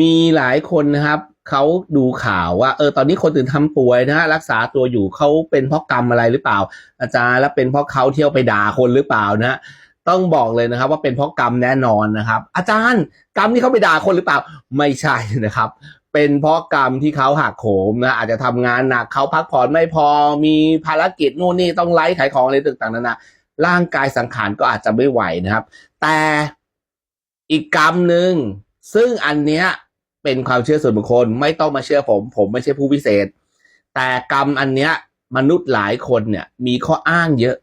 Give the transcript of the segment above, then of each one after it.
มีหลายคนนะครับเขาดูข่าวว่าเออตอนนี้คนตื่นทำป่วยนะฮะรักษาตัวอยู่เขาเป็นเพราะกรรมอะไรหรือเปล่า อาจารย์แล้วเป็นเพราะเขาเที่ยวไปด่าคนหรือเปล่านะต้องบอกเลยนะครับ ว่าเป็นเพราะกรรมแน่นอนนะครับ อาจารย์กรรมที่เขาไปด่าคนหรือเปล่า ไม่ใช่นะครับ เป็นเพราะกรรมที่เขาหักโหมนะอาจจะทำงานหนักเขาพักผ่อนไม่พอมีภารกิจนู่นนี่ต้องไลฟ์ขายของอะไรต่างๆนานาร่างกายสังขารก็อาจจะไม่ไหวนะครับ แต่อีกกรรมหนึ่ง ซึ่งอันเนี้ยเป็นความเชื่อส่วนบุคคลไม่ต้องมาเชื่อผม ผมไม่ใช่ผู้พิเศษ แต่กรรมอันเนี้ยมนุษย์หลายคนเนี่ยมีข้ออ้างเยอะ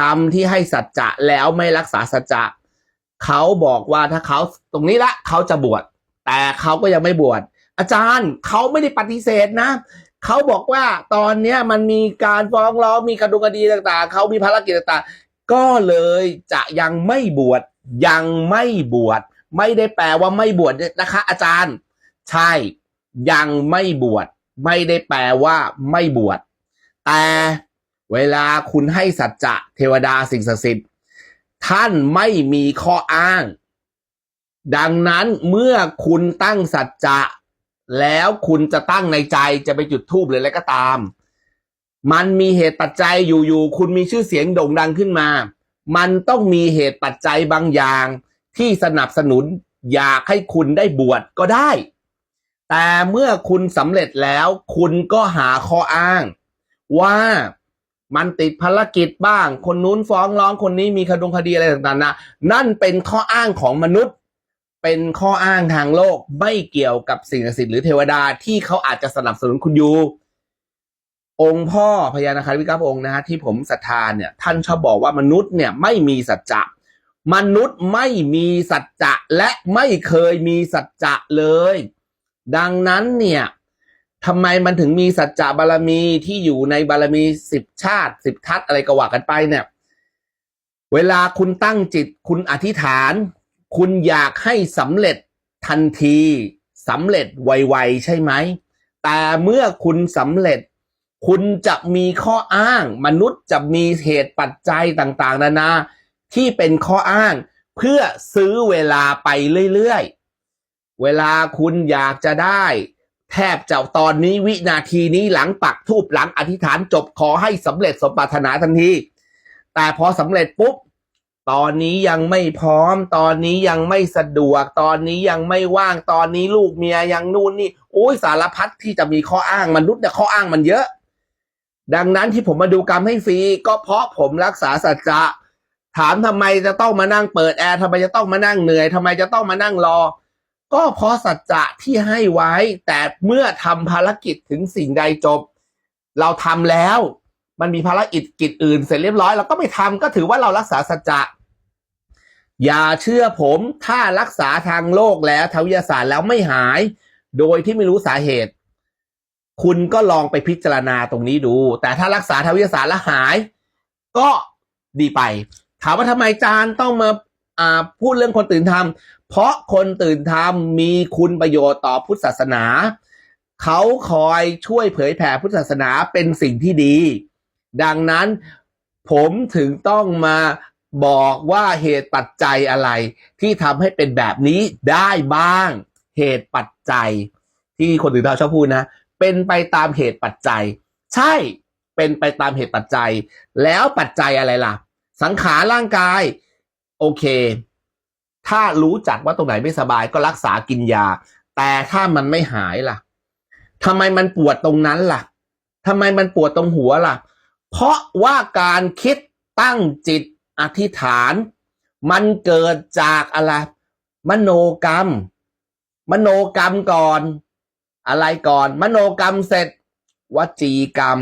กรรมที่ให้สัจจะแล้วไม่รักษาสัจจะเขาบอกว่าถ้าเขาตรงนี้ละเขาจะบวชแต่เขาก็ยังไม่บวชอาจารย์เขาไม่ได้ปฏิเสธนะเขาบอกว่าตอนเนี้ยมันมีการฟ้องร้องมีคดีคดีต่างๆเขามีภารกิจต่างๆ ก็เลยจะยังไม่บวชยังไม่บวช ไม่ได้แปลว่าไม่บวชนะคะ อาจารย์ ใช่ ยังไม่บวชไม่ได้แปลว่าไม่บวชแต่เวลาคุณให้สัจจะเทวดาสิ่งศักดิ์สิทธิ์ท่านไม่มีข้ออ้าง ดังนั้นเมื่อคุณตั้งสัจจะแล้วคุณจะตั้งในใจจะไปจุดทูบหรืออะไรก็ตาม มันมีเหตุปัจจัยอยู่ๆคุณมีชื่อเสียงโด่งดังขึ้นมา มันต้องมีเหตุปัจจัยบางอย่าง ที่สนับสนุนอยากให้คุณได้บวชก็ได้ แต่เมื่อคุณสำเร็จแล้วคุณก็หาข้ออ้าง ว่ามันติดภารกิจบ้าง คนนู้นฟ้องร้องคนนี้มีคดงคดีอะไรต่างๆนะนั่นเป็นข้ออ้างของมนุษย์ เป็นข้ออ้างทางโลกไม่เกี่ยวกับสิ่งศักดิ์สิทธิ์หรือเทวดาที่เขาอาจจะสนับสนุนคุณอยู่องค์พ่อพญานาคาวิกาพระองค์นะฮะที่ผมศรัทธาเนี่ยท่านชอบบอกว่ามนุษย์เนี่ยไม่มีสัจจะ มนุษย์ไม่มีสัจจะและไม่เคยมีสัจจะเลย ดังนั้นเนี่ยทำไมมันถึงมีสัจจะบารมีที่อยู่ในบารมีสิบชาติสิบทัศอะไรก็ว่ากันไปเนี่ย เวลาคุณตั้งจิตคุณอธิษฐาน คุณอยากให้สำเร็จทันทีสำเร็จไวๆใช่ไหม แต่เมื่อคุณสำเร็จ คุณจะมีข้ออ้าง มนุษย์จะมีเหตุปัจจัยต่าง ๆ นานา ที่เป็นข้ออ้าง เพื่อซื้อเวลาไปเรื่อยๆ เวลาคุณอยากจะได้ แทบจะตอนนี้วินาทีนี้หลังปักทูบหลังอธิษฐานจบขอให้สำเร็จสมปรารถนาทันที แต่พอสำเร็จปุ๊บตอนนี้ยังไม่พร้อม ตอนนี้ยังไม่สะดวก ตอนนี้ยังไม่ว่าง ตอนนี้ลูกเมียยังนู่นนี่ โอ้ยสารพัดที่จะมีข้ออ้างมนุษย์เนี่ยข้ออ้างมันเยอะ ดังนั้นที่ผมมาดูกรรมให้ฟรี ก็เพราะผมรักษาสัจจะ ถามทำไมจะต้องมานั่งเปิดแอร์ทำไมจะต้องมานั่งเหนื่อยทำไมจะต้องมานั่งรอ ก็เพราะสัจจะที่ให้ไว้ แต่เมื่อทำภารกิจถึงสิ่งใดจบ เราทำแล้ว มันมีภารกิจกิจอื่นเสร็จเรียบร้อยเราก็ไม่ทำก็ถือว่าเรารักษาสัจจะอย่าเชื่อผมถ้ารักษาทางโลกแล้วทางวิทยาศาสตร์แล้วไม่หาย โดยที่ไม่รู้สาเหตุ คุณก็ลองไปพิจารณาตรงนี้ดู แต่ถ้ารักษาทางวิทยาศาสตร์แล้วหาย ก็ดีไปามว่าทำไมจานต้องมาอ่าพูดเรื่องคนตื่นทำเพราะคนตื่นทำมีคุณประโยชน์ต่อพุทธศาสนา เขาคอยช่วยเผยแผ่พุทธศาสนาเป็นสิ่งที่ดี ดังนั้นผมถึงต้องมาบอกว่าเหตุปัจจัยอะไร ที่ทำให้เป็นแบบนี้ได้บ้าง เหตุปัจจัย ที่คนตื่นทำชอบพูดนะ เป็นไปตามเหตุปัจจัย ใช่เป็นไปตามเหตุปัจจัย แล้วปัจจัยอะไรล่ะ สังขารร่างกาย โอเค ถ้ารู้จักว่าตรงไหนไม่สบายก็รักษากินยา แต่ถ้ามันไม่หายล่ะทำไมมันปวดตรงนั้นล่ะทำไมมันปวดตรงหัวล่ะ เพราะว่าการคิดตั้งจิตอธิษฐาน มันเกิดจากอะไร มโนกรรม มโนกรรมก่อน อะไรก่อน มโนกรรมเสร็จวจีกรรม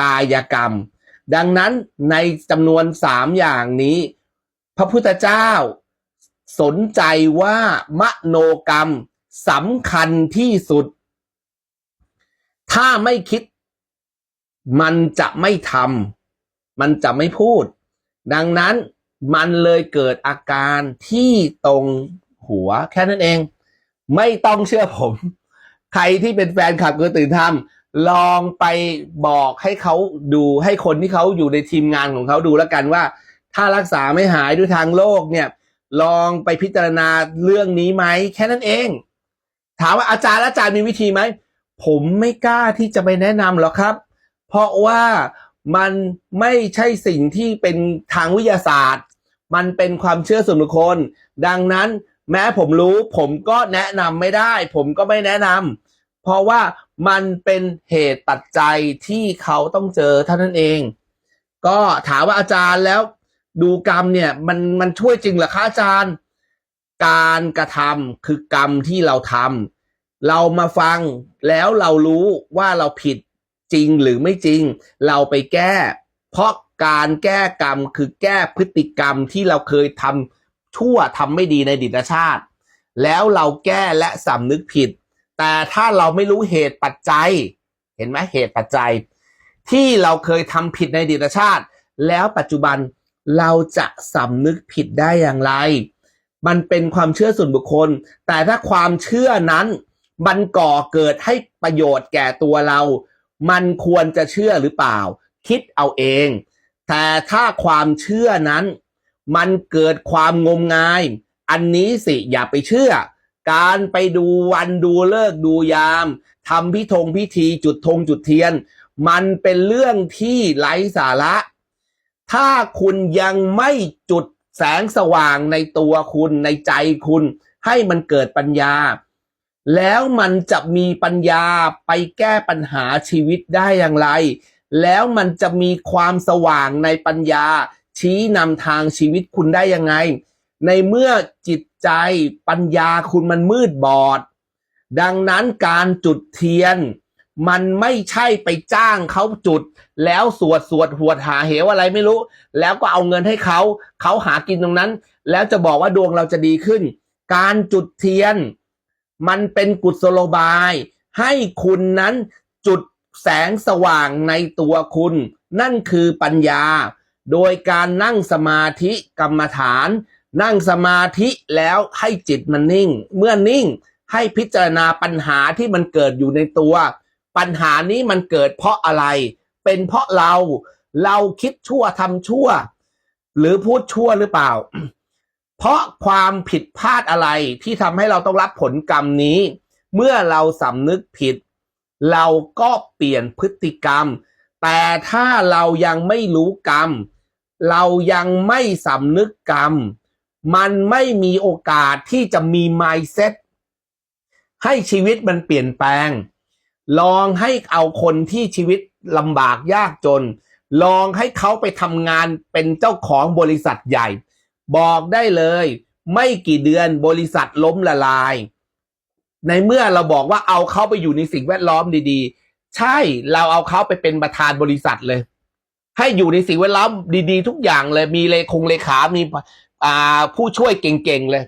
กายกรรม ดังนั้นในจำนวนสามอย่างนี้ พระพุทธเจ้า สนใจว่ามโนกรรมสำคัญที่สุด ถ้าไม่คิด มันจะไม่ทำมันจะไม่พูด ดังนั้นมันเลยเกิดอาการที่ตรงหัวแค่นั้นเอง ไม่ต้องเชื่อผม ใครที่เป็นแฟนคลับก็ตื่นทำ ลองไปบอกให้เขาดูให้คนที่เขาอยู่ในทีมงานของเขาดูแล้วกันว่า ถ้ารักษาไม่หายด้วยทางโลกเนี่ย ลองไปพิจารณาเรื่องนี้ไหมแค่นั้นเอง ถามว่าอาจารย์แล้วอาจารย์มีวิธีไหมผมไม่กล้าที่จะไปแนะนำหรอกครับ เพราะว่ามันไม่ใช่สิ่งที่เป็นทางวิทยาศาสตร์ มันเป็นความเชื่อส่วนบุคคล ดังนั้นแม้ผมรู้ ผมก็แนะนำไม่ได้ ผมก็ไม่แนะนำเพราะว่า มันเป็นเหตุปัจจัยที่เขาต้องเจอเท่านั้นเอง ก็ถามว่าอาจารย์แล้วดูกรรมเนี่ยมันมันช่วยจริงหรอคะอาจารย์ การกระทำคือกรรมที่เราทำเรามาฟังแล้วเรารู้ว่าเราผิดจริงหรือไม่จริง เราไปแก้ เพราะการแก้กรรมคือแก้พฤติกรรมที่เราเคยทำชั่วทำไม่ดีในดิตชาติ แล้วเราแก้และสำนึกผิด แต่ถ้าเราไม่รู้เหตุปัจจัย เห็นไหมเหตุปัจจัย ที่เราเคยทำผิดในอดีตชาติ แล้วปัจจุบันเราจะสำนึกผิดได้อย่างไร มันเป็นความเชื่อส่วนบุคคล แต่ถ้าความเชื่อนั้น มันก่อเกิดให้ประโยชน์แก่ตัวเรา มันควรจะเชื่อหรือเปล่า คิดเอาเอง แต่ถ้าความเชื่อนั้น มันเกิดความงมงาย อันนี้สิอย่าไปเชื่อ การไปดูวันดูเลิกดูยามทำพิธงพิธีจุดธงจุดเทียน มันเป็นเรื่องที่ไร้สาระ ถ้าคุณยังไม่จุดแสงสว่างในตัวคุณในใจคุณ ให้มันเกิดปัญญา แล้วมันจะมีปัญญาไปแก้ปัญหาชีวิตได้อย่างไร แล้วมันจะมีความสว่างในปัญญา ชี้นำทางชีวิตคุณได้ยังไง ในเมื่อจิต ใจปัญญาคุณมันมืดบอด ดังนั้นการจุดเทียน มันไม่ใช่ไปจ้างเขาจุด แล้วสวดสวดหวดหาเหวอะไรไม่รู้ แล้วก็เอาเงินให้เขาเขาหากินตรงนั้น แล้วจะบอกว่าดวงเราจะดีขึ้น การจุดเทียน มันเป็นกุศโลบาย ให้คุณนั้นจุดแสงสว่างในตัวคุณ นั่นคือปัญญา โดยการนั่งสมาธิกรรมฐาน นั่งสมาธิแล้วให้จิตมันนิ่ง เมื่อนิ่งให้พิจารณาปัญหาที่มันเกิดอยู่ในตัว ปัญหานี้มันเกิดเพราะอะไร เป็นเพราะเราเราคิดชั่วทำชั่ว หรือพูดชั่วหรือเปล่า เพราะความผิดพลาดอะไรที่ทำให้เราต้องรับผลกรรมนี้ เมื่อเราสำนึกผิด เราก็เปลี่ยนพฤติกรรม แต่ถ้าเรายังไม่รู้กรรม เรายังไม่สำนึกกรรม มันไม่มีโอกาสที่จะมี mindset ให้ชีวิตมันเปลี่ยนแปลง ลองให้เอาคนที่ชีวิตลำบากยากจน ลองให้เขาไปทำงานเป็นเจ้าของบริษัทใหญ่ บอกได้เลย ไม่กี่เดือนบริษัทล้มละลาย ในเมื่อเราบอกว่าเอาเขาไปอยู่ในสิ่งแวดล้อมดีๆ ใช่เราเอาเขาไปเป็นประธานบริษัทเลย ให้อยู่ในสิ่งแวดล้อมดี ๆ ทุกอย่างเลยมีเลคงเลขา มี อ่าผู้ช่วยเก่งๆเลย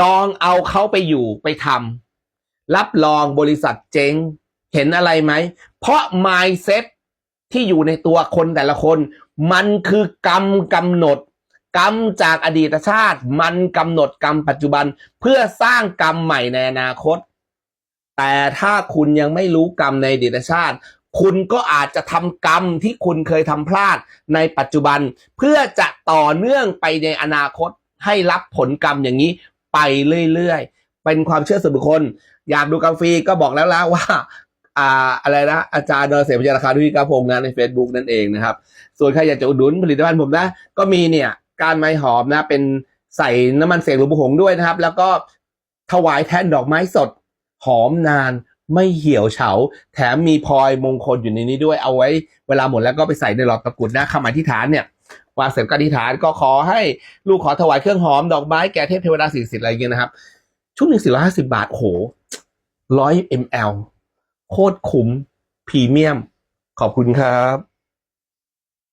ลองเอาเขาไปอยู่ไปทำรับรองบริษัทเจ๊งเห็นอะไรไหม เพราะ mindset ที่อยู่ในตัวคนแต่ละคน มันคือกรรมกำหนด กรรมจากอดีตชาติ มันกำหนดกรรมปัจจุบันเพื่อสร้างกรรมใหม่ในอนาคต แต่ถ้าคุณยังไม่รู้กรรมในอดีตชาติ คุณก็อาจจะทำกรรมที่คุณเคยทำพลาดในปัจจุบัน เพื่อจะต่อเนื่องไปในอนาคตให้รับผลกรรมอย่างนี้ไปเรื่อยๆ เป็นความเชื่อส่วนบุคคล อยากดูกาแฟรีก็บอกแล้วแล้วว่าอ่าอะไรนะอาจารย์นรเสพยาราคาทุกิกาพงศ์นใน Facebook นั่นเองนะครับ ส่วนใครอยากจะอุดหนุนผลิตภัณฑ์ผมนะ ก็มีเนี่ยการไม้หอมนะเป็นใส่น้ำมันเสกหลวงปู่หงด้วยนะครับ แล้วก็ถวายแทนดอกไม้สดหอมนาน ไม่เหี่ยวเฉา แถมมีพลอยมงคลอยู่ในนี้ด้วยเอาไว้ เวลาหมดแล้วก็ไปใส่ในหลอดตะกรุดนะคำอธิษฐานเนี่ยวางเสร็จก็อธิษฐานก็ขอให้ลูกขอถวายเครื่องหอมดอกไม้แก่เทพเทวดาสิ่งศักดิ์สิทธิ์อะไรเงี้ยนะครับ ชุดหนึ่งสี่ร้อยห้าสิบาทโอ้โหร้อยมลโคตรคุ้มพรีเมียม ขอบคุณครับ